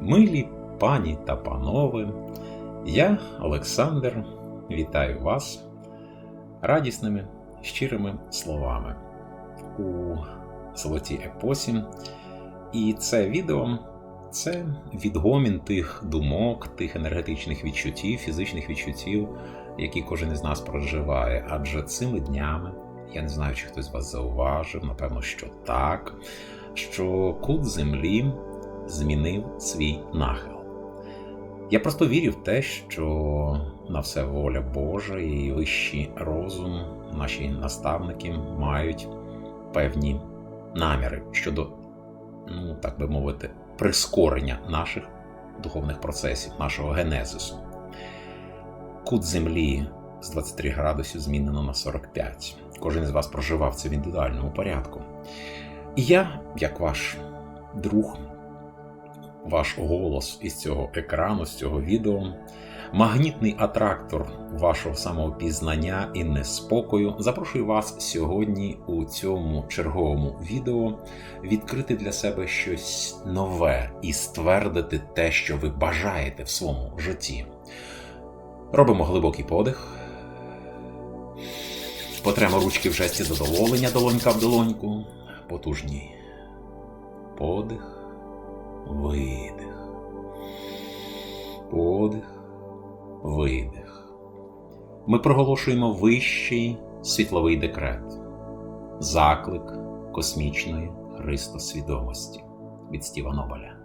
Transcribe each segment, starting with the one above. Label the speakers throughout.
Speaker 1: Милі пані та панове, я, Олександр, вітаю вас радісними, щирими словами у золотій епосі. І це відео це відгомін тих думок, тих енергетичних відчуттів, фізичних відчуттів, які кожен із нас проживає. Адже цими днями, я не знаю, чи хтось вас зауважив, напевно, що так, що кут землі змінив свій нахил. Я просто вірю в те, що на все воля Божа і вищий розум, наші наставники мають певні наміри щодо, ну так би мовити, прискорення наших духовних процесів, нашого генезису. Кут землі з 23 градусів змінено на 45. Кожен із вас проживав це в індивідуальному порядку. І я, як ваш друг, ваш голос із цього екрану, з цього відео, магнітний атрактор вашого самопізнання і неспокою, запрошую вас сьогодні у цьому черговому відео відкрити для себе щось нове і ствердити те, що ви бажаєте в своєму житті. Робимо глибокий подих. Потремо ручки в жесті задоволення, долонька в долоньку. Потужній. Подих, видих. Подих, видих. Ми проголошуємо вищий світловий декрет, заклик космічної Христосвідомості від Стіва Нобеля.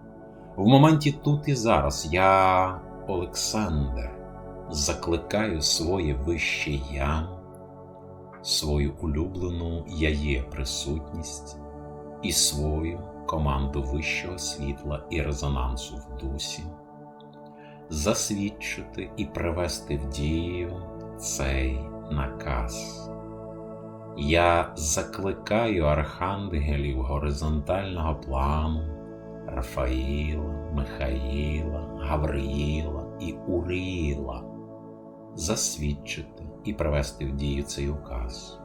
Speaker 1: В моменті тут і зараз я, Олександр, закликаю своє вище я, свою улюблену я є присутність і свою команду вищого світла і резонансу в дусі, засвідчити і привести в дію цей наказ. Я закликаю архангелів горизонтального плану Рафаїла, Михаїла, Гавриїла і Уріїла засвідчити і привести в дію цей указ.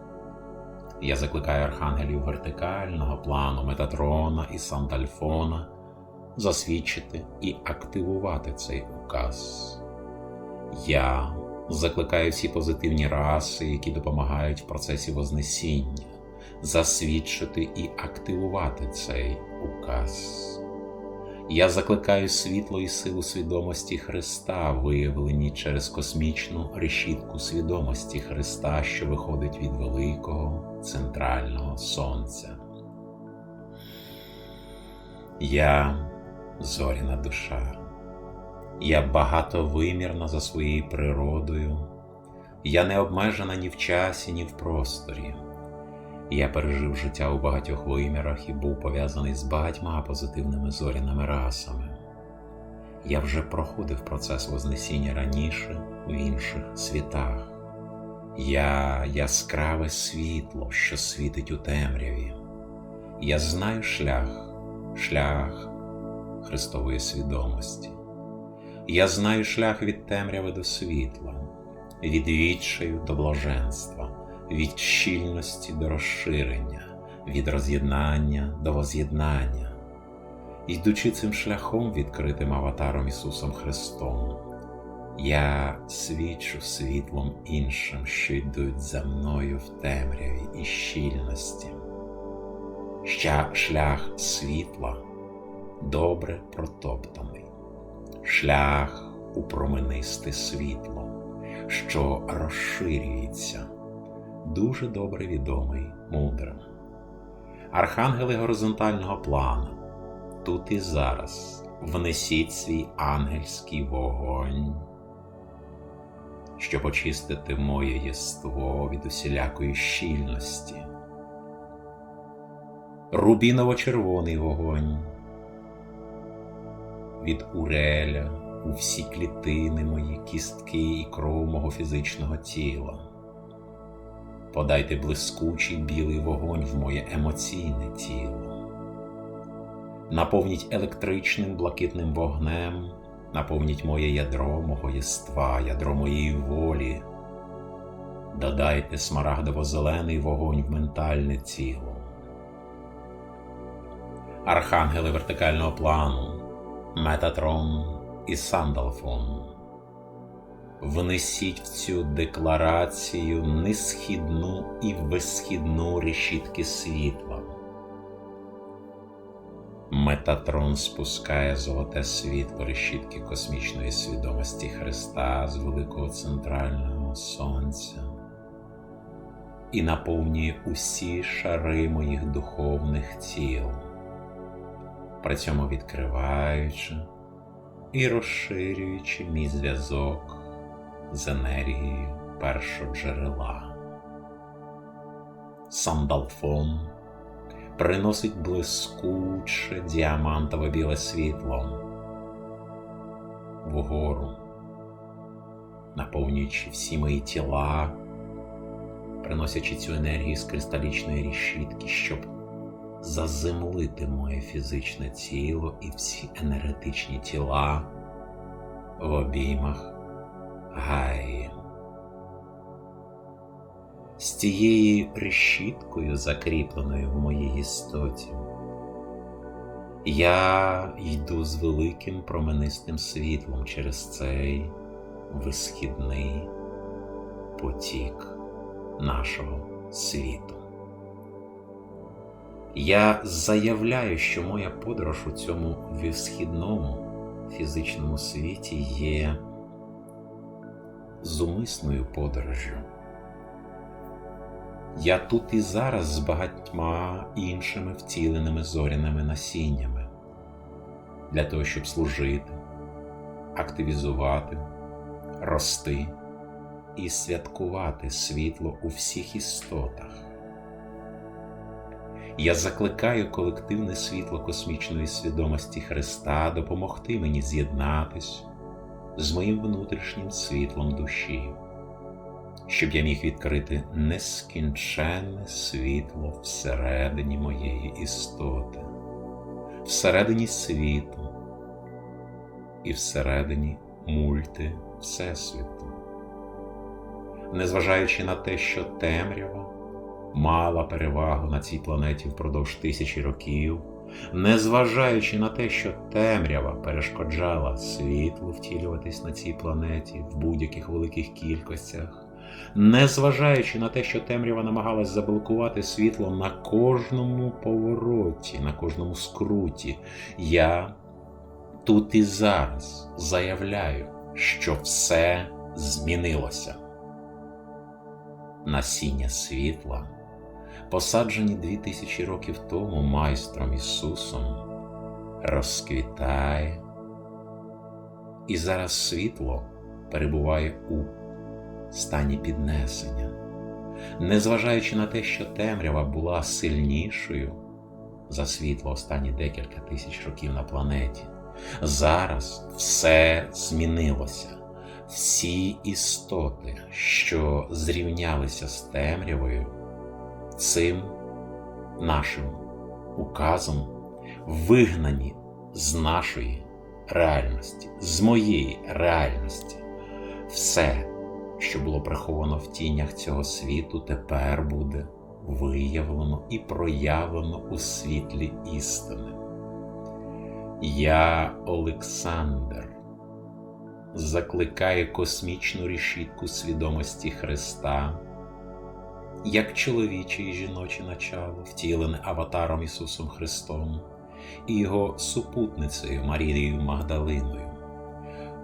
Speaker 1: Я закликаю архангелів вертикального плану Метатрона і Сантальфона засвідчити і активувати цей указ. Я закликаю всі позитивні раси, які допомагають в процесі Вознесіння, засвідчити і активувати цей указ. Я закликаю світло і силу свідомості Христа, виявлені через космічну решітку свідомості Христа, що виходить від великого центрального Сонця. Я зоряна душа. Я багатовимірна за своєю природою, я не обмежена ні в часі, ні в просторі. Я пережив життя у багатьох вимірах і був пов'язаний з багатьма позитивними зоряними расами. Я вже проходив процес Вознесіння раніше в інших світах. Я яскраве світло, що світить у темряві. Я знаю шлях, шлях Христової свідомості. Я знаю шлях від темряви до світла, від відчаю до блаженства, від щільності до розширення, від роз'єднання до воз'єднання. Йдучи цим шляхом, відкритим аватаром Ісусом Христом, я свідчу світлом іншим, що йдуть за мною в темряві і щільності. Ща шлях світла добре протоптаний шлях у променисте світло, що розширюється, дуже добре відомий мудрим. Архангели горизонтального плану, тут і зараз внесіть свій ангельський вогонь, щоб очистити моє єство від усілякої щільності. Рубіново-червоний вогонь від уреля у всі клітини мої кістки і кров мого фізичного тіла. Подайте блискучий білий вогонь в моє емоційне тіло. Наповніть електричним блакитним вогнем, наповніть моє ядро мого єства, ядро моєї волі. Додайте смарагдово-зелений вогонь в ментальне тіло. Архангели вертикального плану Метатрон і Сандалфон. Внесіть в цю декларацію несхідну і висхідну решітки світла. Метатрон спускає золоте світло решітки космічної свідомості Христа з великого центрального Сонця і наповнює усі шари моїх духовних тіл, при цьому відкриваючи і розширюючи мій зв'язок з енергією першоджерела. Сандалфон приносить блискуче діамантове біле світло вгору, наповнюючи всі мої тіла, приносячи цю енергію з кристалічної рішітки, щоб заземлити моє фізичне тіло і всі енергетичні тіла в обіймах Гаї. З тією решіткою, закріпленою в моїй істоті, я йду з великим променистим світлом через цей висхідний потік нашого світу. Я заявляю, що моя подорож у цьому висхідному фізичному світі є зумисною подорожю. Я тут і зараз з багатьма іншими втіленими зоряними насіннями для того, щоб служити, активізувати, рости і святкувати світло у всіх істотах. Я закликаю колективне світло космічної свідомості Христа допомогти мені з'єднатись з моїм внутрішнім світлом душі, щоб я міг відкрити нескінченне світло всередині моєї істоти, всередині світу і всередині мульти Всесвіту. Незважаючи на те, що темрява мала перевагу на цій планеті впродовж тисячі років незважаючи на те, що темрява перешкоджала світлу втілюватись на цій планеті в будь-яких великих кількостях, незважаючи на те, що темрява намагалась заблокувати світло на кожному повороті, на кожному скруті, я тут і зараз заявляю, що все змінилося. Насіння світла посаджені дві тисячі років тому майстром Ісусом, розквітає, і зараз світло перебуває у стані піднесення, незважаючи на те, що темрява була сильнішою за світло останні декілька тисяч років на планеті. Зараз все змінилося. Всі істоти, що зрівнялися з темрявою, цим нашим указом вигнані з нашої реальності, з моєї реальності. Все, що було приховано в тінях цього світу, тепер буде виявлено і проявлено у світлі істини. Я, Олександр, закликаю космічну решітку свідомості Христа як чоловіче і жіноче начало, втілене аватаром Ісусом Христом і Його супутницею Марією Магдалиною.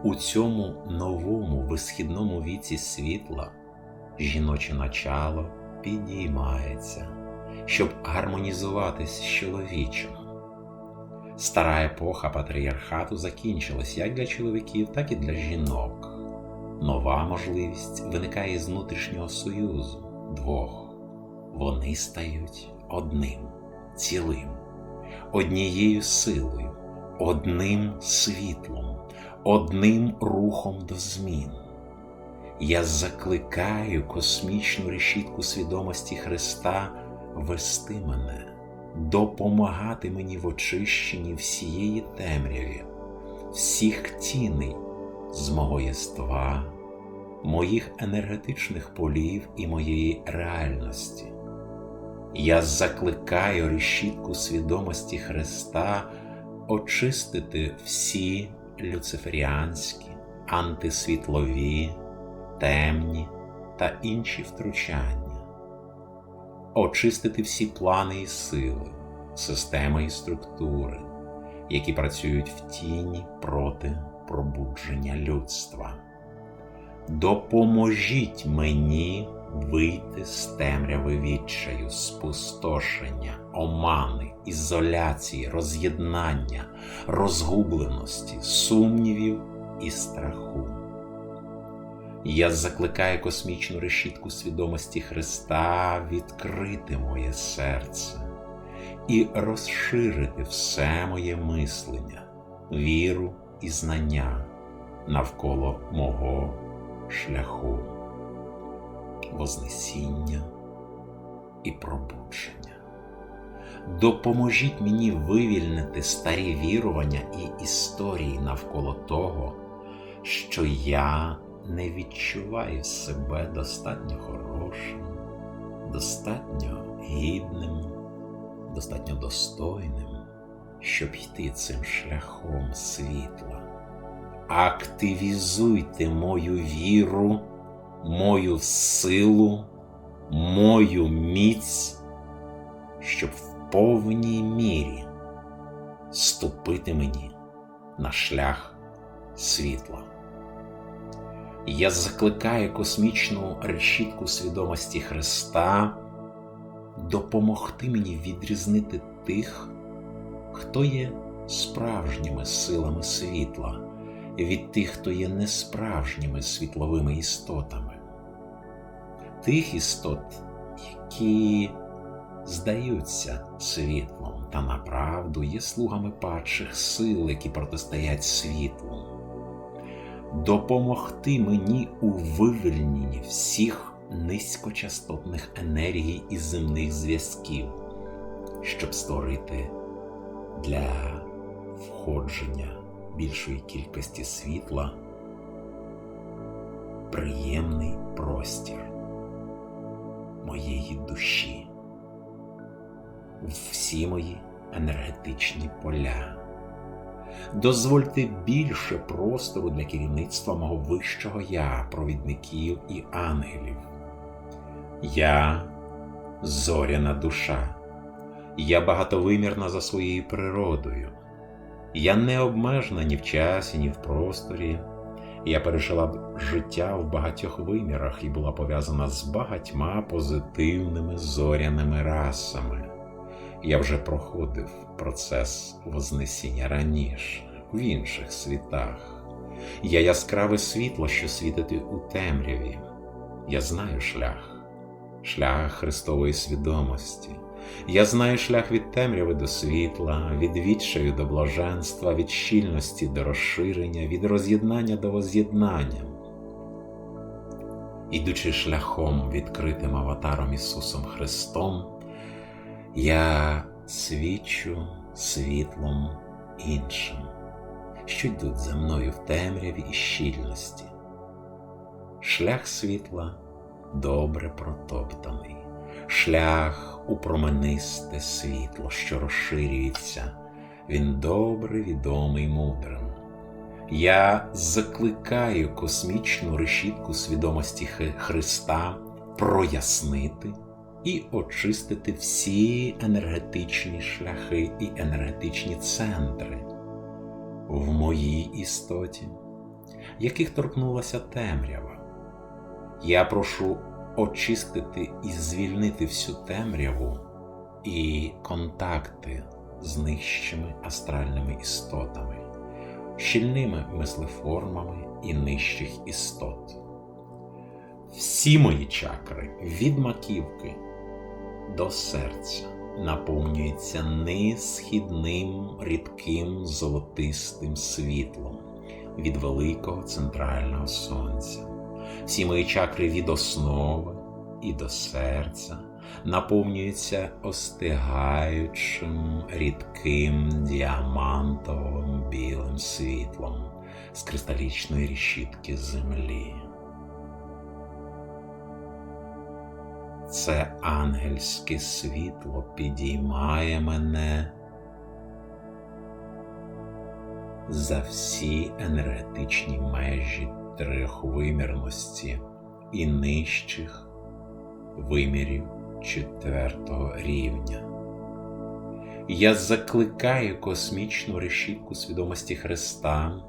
Speaker 1: У цьому новому висхідному віці світла жіноче начало підіймається, щоб гармонізуватись з чоловічим. Стара епоха патріархату закінчилась як для чоловіків, так і для жінок. Нова можливість виникає з внутрішнього союзу двох. Вони стають одним, цілим, однією силою, одним світлом, одним рухом до змін. Я закликаю космічну решітку свідомості Христа вести мене, допомагати мені в очищенні всієї темряві, всіх тіней з мого єства моїх енергетичних полів і моєї реальності. Я закликаю решітку свідомості Христа очистити всі люциферіанські, антисвітлові, темні та інші втручання, очистити всі плани і сили, системи і структури, які працюють в тіні проти пробудження людства. Допоможіть мені вийти з темряви відчаю, спустошення, омани, ізоляції, роз'єднання, розгубленості, сумнівів і страху. Я закликаю космічну решітку свідомості Христа відкрити моє серце і розширити все моє мислення, віру і знання навколо мого шляху, Вознесіння і пробудження. Допоможіть мені вивільнити старі вірування і історії навколо того, що я не відчуваю себе достатньо хорошим, достатньо гідним, достатньо достойним, щоб йти цим шляхом світла. Активізуйте мою віру, мою силу, мою міць, щоб в повній мірі ступити мені на шлях світла. Я закликаю космічну решітку свідомості Христа допомогти мені відрізнити тих, хто є справжніми силами світла, від тих, хто є несправжніми світловими істотами, тих істот, які здаються світлом та направду є слугами падших сил, які протистоять світлу. Допомогти мені у вивільненні всіх низькочастотних енергій і земних зв'язків, щоб створити для входження більшої кількості світла приємний простір моєї душі, всі мої енергетичні поля. Дозвольте більше простору для керівництва мого вищого я, провідників і ангелів. Я зоряна душа, я багатовимірна за своєю природою, я не обмежена ні в часі, ні в просторі. Я пережила життя в багатьох вимірах і була пов'язана з багатьма позитивними зоряними расами. Я вже проходив процес Вознесіння раніше, в інших світах. Я яскраве світло, що світить у темряві. Я знаю шлях, шлях Христової свідомості. Я знаю шлях від темряви до світла, від відчаю до блаженства, від щільності до розширення, від роз'єднання до воз'єднання. Ідучи шляхом відкритим аватаром Ісусом Христом, я свічу світлом іншим, що йдуть за мною в темряві і щільності. Шлях світла добре протоптаний, шлях у променисте світло, що розширюється, він добре відомий мудрим. Я закликаю космічну решітку свідомості Христа прояснити і очистити всі енергетичні шляхи і енергетичні центри в моїй істоті, яких торкнулася темрява. Я прошу очистити і звільнити всю темряву і контакти з нижчими астральними істотами, щільними мислеформами і нижчих істот. Всі мої чакри від маківки до серця наповнюється несхідним рідким золотистим світлом від великого центрального сонця. Всі мої чакри від основи і до серця наповнюються остигаючим рідким діамантовим білим світлом з кристалічної рішітки землі. Це ангельське світло підіймає мене за всі енергетичні межі трьохвимірності і нижчих вимірів четвертого рівня. Я закликаю космічну решітку свідомості Христа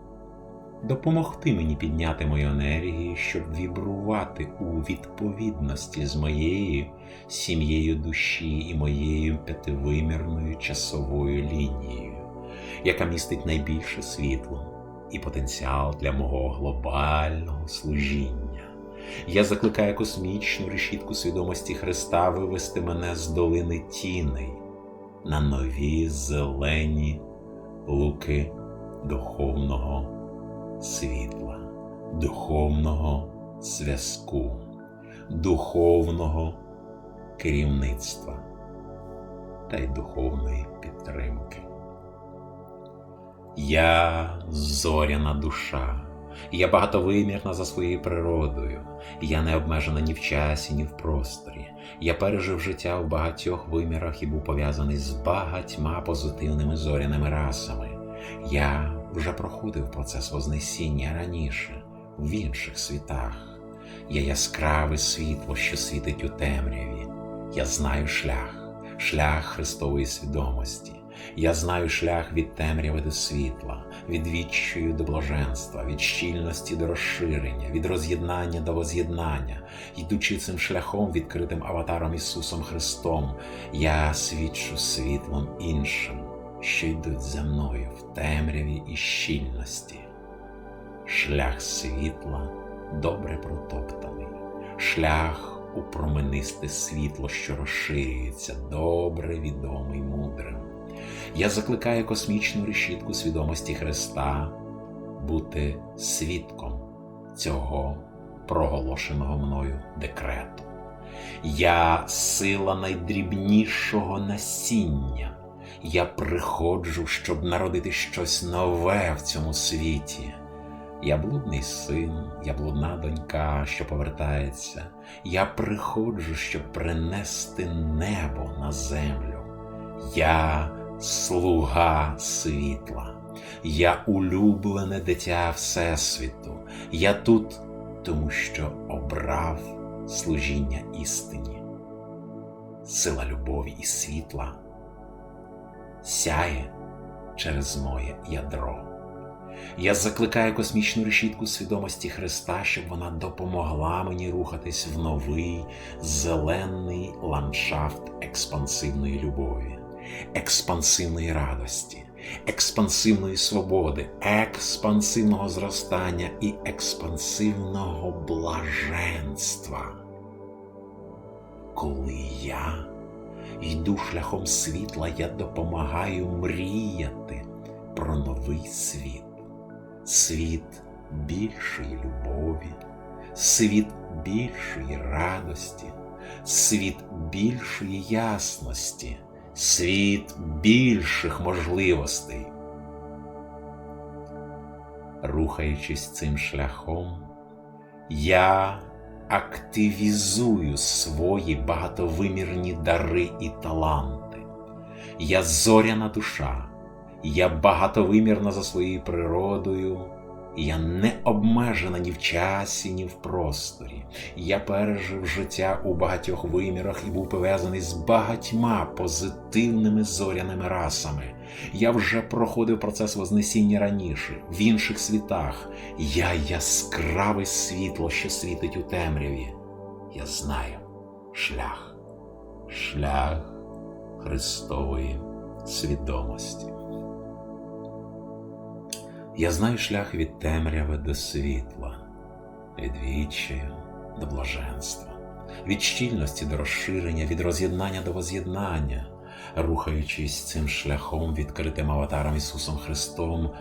Speaker 1: допомогти мені підняти мою енергію, щоб вібрувати у відповідності з моєю сім'єю душі і моєю п'ятивимірною часовою лінією, яка містить найбільше світло і потенціал для мого глобального служіння. Я закликаю космічну решітку свідомості Христа вивести мене з долини тіней на нові зелені луки духовного світла, духовного зв'язку, духовного керівництва та й духовної підтримки. Я зоряна душа. Я багатовимірна за своєю природою, я не обмежена ні в часі, ні в просторі. Я пережив життя в багатьох вимірах і був пов'язаний з багатьма позитивними зоряними расами. Я вже проходив процес Вознесіння раніше, в інших світах. Я яскраве світло, що світить у темряві. Я знаю шлях, шлях Христової свідомості. Я знаю шлях від темряви до світла, від відчаю до блаженства, від щільності до розширення, від роз'єднання до воз'єднання, йдучи цим шляхом, відкритим аватаром Ісусом Христом, я свідчу світлом іншим, що йдуть за мною в темряві і щільності. Шлях світла добре протоптаний, шлях у променисте світло, що розширюється, добре відомий мудрим. Я закликаю космічну решітку свідомості Христа бути свідком цього проголошеного мною декрету. Я сила найдрібнішого насіння. Я приходжу, щоб народити щось нове в цьому світі. Я блудний син, я блудна донька, що повертається. Я приходжу, щоб принести небо на землю. Я слуга світла, я улюблене дитя Всесвіту. Я тут, тому що обрав служіння істині. Сила любові і світла сяє через моє ядро. Я закликаю космічну решітку свідомості Христа, щоб вона допомогла мені рухатись в новий зелений ландшафт експансивної любові, експансивної радості, експансивної свободи, експансивного зростання і експансивного блаженства. Коли я йду шляхом світла, я допомагаю мріяти про новий світ світ більшої любові, світ більшої радості, світ більшої ясності, світ більших можливостей. Рухаючись цим шляхом, я активізую свої багатовимірні дари і таланти. Я зоряна душа. Я багатовимірна за своєю природою, я не обмежена ні в часі, ні в просторі. Я пережив життя у багатьох вимірах і був пов'язаний з багатьма позитивними зоряними расами. Я вже проходив процес Вознесіння раніше, в інших світах. Я яскраве світло, що світить у темряві. Я знаю шлях, шлях Христової свідомості. Я знаю шлях від темряви до світла, від відчаю до блаженства, від щільності до розширення, від роз'єднання до воз'єднання, рухаючись цим шляхом, відкритим аватаром Ісусом Христом,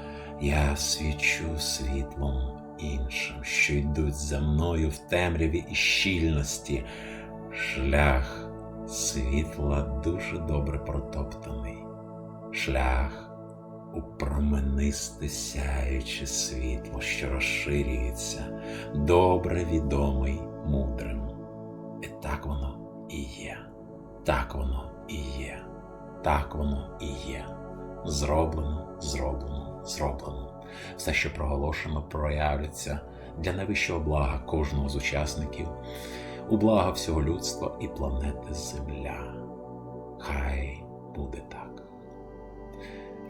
Speaker 1: я свічу світлом іншим, що йдуть за мною в темряві і щільності. Шлях світла дуже добре протоптаний. Шлях у променисте сяюче світло, що розширюється, добре відомий мудрим. І так воно і є, так воно і є, так воно і є. Зроблено, зроблено, зроблено. все, що проголошено, проявляться для найвищого блага кожного з учасників, у блага всього людства і планети Земля. Хай буде так.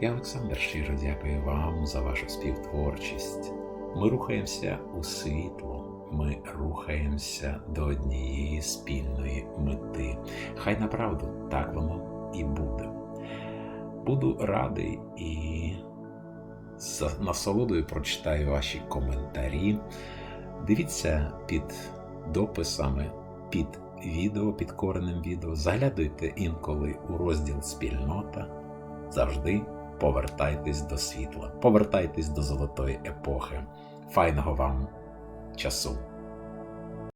Speaker 1: Я, Олександр, щиро дякую вам за вашу співтворчість. Ми рухаємося у світло, ми рухаємося до однієї спільної мети. Хай направду так воно і буде. Буду радий і з насолодою прочитаю ваші коментарі. Дивіться під дописами, під відео, під коренем відео. Заглядуйте інколи у розділ спільнота. Завжди повертайтесь до світла, повертайтесь до золотої епохи. Файного вам часу!